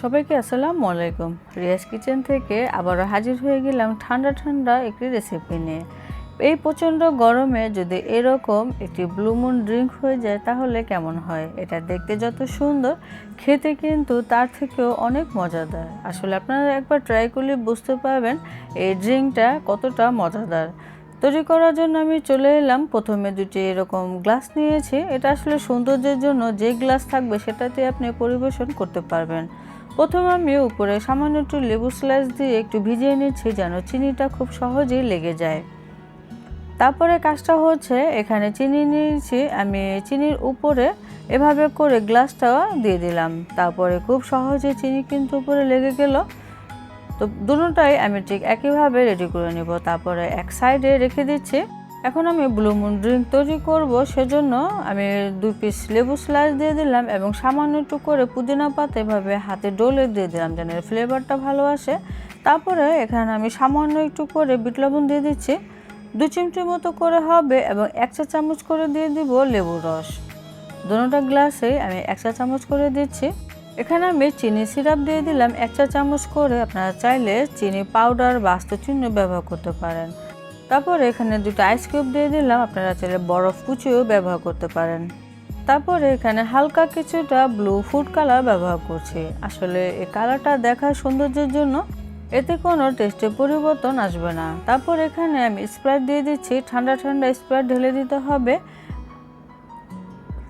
সবাইকে আসসালামু আলাইকুম। রিয়াজ কিচেন থেকে আবারও হাজির হয়ে গেলাম ঠান্ডা ঠান্ডা একটি রেসিপি নিয়ে। এই প্রচণ্ড গরমে যদি এরকম একটি ব্লুমুন ড্রিঙ্ক হয়ে যায়, তাহলে কেমন হয়? এটা দেখতে যত সুন্দর, খেতে কিন্তু তার থেকেও অনেক মজাদার। আসলে আপনারা একবার ট্রাই করলে বুঝতে পারবেন এই ড্রিঙ্কটা কতটা মজাদার। তৈরি করার জন্য আমি চলে এলাম। প্রথমে দুটি এরকম গ্লাস নিয়েছি। এটা আসলে সৌন্দর্যের জন্য যে গ্লাস থাকবে সেটাতে আপনি পরিবেশন করতে পারবেন। প্রথমে আমি উপরে সামান্য একটু লেবু স্লাইস দিয়ে একটু ভিজিয়ে নিচ্ছি যেন চিনিটা খুব সহজেই লেগে যায়। তারপরে কাজটা হচ্ছে, এখানে চিনি নিয়েছি। আমি চিনির উপরে এভাবে করে গ্লাসটা দিয়ে দিলাম। তারপরে খুব সহজে চিনি কিন্তু উপরে লেগে গেল। তো দুটোটাই আমি ঠিক একইভাবে রেডি করে নিব। তারপরে এক সাইডে রেখে দিচ্ছি। এখন আমি ব্লু মুন ড্রিঙ্ক তৈরি করব। সেজন্য আমি দুই পিস লেবু স্লাইস দিয়ে দিলাম এবং সামান্য একটু করে পুদিনা পাতা এভাবে হাতে ডলে দিয়ে দিলাম যেন এর ফ্লেভারটা ভালো আসে। তারপরে এখানে আমি সামান্য একটু করে বিট লবণ দিয়ে দিচ্ছি। দু চিমটির মতো করে হবে এবং এক চা চামচ করে দিয়ে দিব লেবুর রস। দুটোটা গ্লাসে আমি এক চা চামচ করে দিচ্ছি। এখানে আমি চিনি সিরাপ দিয়ে দিলাম এক চা চামচ করে। আপনারা চাইলে চিনি পাউডার বা আস্ত ব্যবহার করতে পারেন। তারপর এখানে দুটো আইস কিউব দিয়ে দিলাম, আপনারা চাইলে বরফ কুচিও ব্যবহার করতে পারেন। তারপরে এখানে হালকা কিছুটা ব্লু ফুড কালার ব্যবহার করছি। আসলে এই কালারটা দেখার সৌন্দর্যের জন্য এতে কোনো টেস্টে পরিবর্তন আসবে না। তারপর এখানে আমি স্প্রাইট দিয়ে দিচ্ছি, ঠান্ডা ঠান্ডা স্প্রাইট ঢেলে দিতে হবে।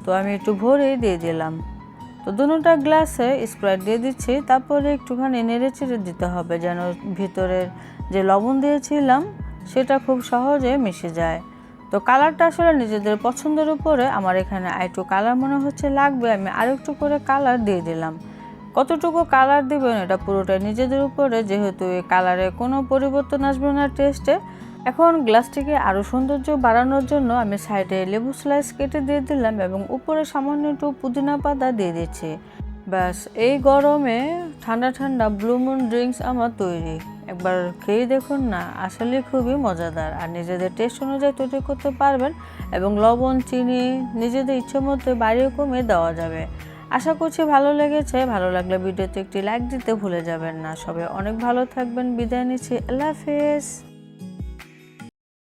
তো আমি একটু ভরে দিয়ে দিলাম। তো দুটোটা গ্লাসে স্প্রাইট দিয়ে দিচ্ছি, তারপরে একটুখানি নেড়ে চেড়ে দিতে হবে যেন ভিতরের যে লবণ দিয়েছিলাম সেটা খুব সহজে মিশে যায়। তো কালারটা আসলে নিজেদের পছন্দের উপরে, আমার এখানে একটু কালার মনে হচ্ছে লাগবে, আমি আরও একটু করে কালার দিয়ে দিলাম। কতটুকু কালার দিবেন এটা পুরোটা নিজেদের উপরে, যেহেতু এই কালারে কোনো পরিবর্তন আসবে না টেস্টে। এখন গ্লাসটিকে আরও সৌন্দর্য বাড়ানোর জন্য আমি সাইডে লেবু স্লাইস কেটে দিয়ে দিলাম এবং উপরে সামান্য একটু পুদিনা পাতা দিয়ে দিচ্ছি। ব্যাস, এই গরমে ঠান্ডা ঠান্ডা ব্লুমুন ড্রিঙ্কস আমার তৈরি। একবার খেয়ে দেখুন না, আসলে খুবই মজাদার। আর নিজেদের টেস্ট অনুযায়ী তৈরি করতে পারবেন এবং লবণ, চিনি নিজেদের ইচ্ছে মতো বাড়িয়ে কমিয়ে দেওয়া যাবে। আশা করছি ভালো লেগেছে। ভালো লাগলে ভিডিওতে একটি লাইক দিতে ভুলে যাবেন না। সবাই অনেক ভালো থাকবেন। বিদায় নিচ্ছি। আল্লাহ হাফেজ।